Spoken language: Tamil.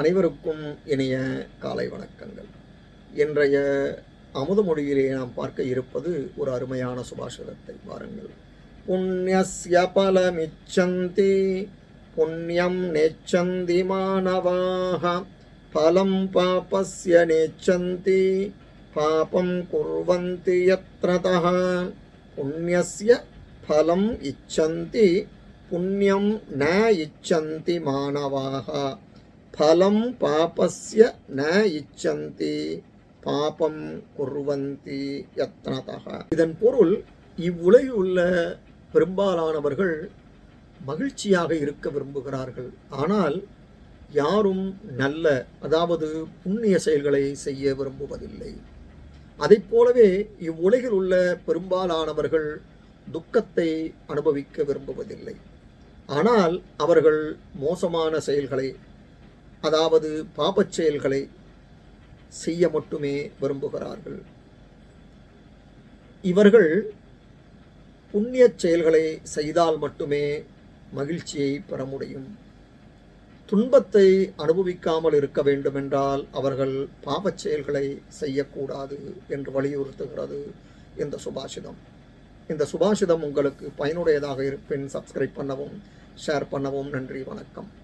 அனைவருக்கும் இணைய காலை வணக்கங்கள். இன்றைய அமுதமொழியிலே நாம் பார்க்க இருப்பது ஒரு அருமையான சுபாஷிதத்தை பாருங்கள் புண்ணியஸ்ய பலமிச்சந்தி புண்ணியம் நேச்சந்தி மாணவாக பலம் பாபஸ்ய நேச்சந்தி பாபம் குர்வந்தி யத்ரதः புண்ணியஸ்ய பலம் இச்சந்தி புண்ணியம் ந இச்சந்தி மாணவாக. பலம் பாபஸ்ய ந இச்சந்தி பாபம் குர்வந்தி யத்னதः இதன் பொருள் இவ்வுலகில் உள்ள பெரும்பாலானவர்கள் மகிழ்ச்சியாக இருக்க விரும்புகிறார்கள். ஆனால் யாரும் நல்ல அதாவது புண்ணிய செயல்களை செய்ய விரும்புவதில்லை. அதைப் போலவே இவ்வுலகில் உள்ள பெரும்பாலானவர்கள் துக்கத்தை அனுபவிக்க விரும்புவதில்லை. ஆனால் அவர்கள் மோசமான செயல்களை அதாவது பாபச் செயல்களை செய்ய மட்டுமே விரும்புகிறார்கள். இவர்கள் புண்ணிய செயல்களை செய்தால் மட்டுமே மகிழ்ச்சியை பெற முடியும். துன்பத்தை அனுபவிக்காமல் இருக்க வேண்டுமென்றால் அவர்கள் பாபச் செயல்களை செய்யக்கூடாது என்று வலியுறுத்துகிறது இந்த சுபாஷிதம். இந்த சுபாஷிதம் உங்களுக்கு பயனுடையதாக இருப்பின் சப்ஸ்கிரைப் பண்ணவும் ஷேர் பண்ணவும் நன்றி வணக்கம்.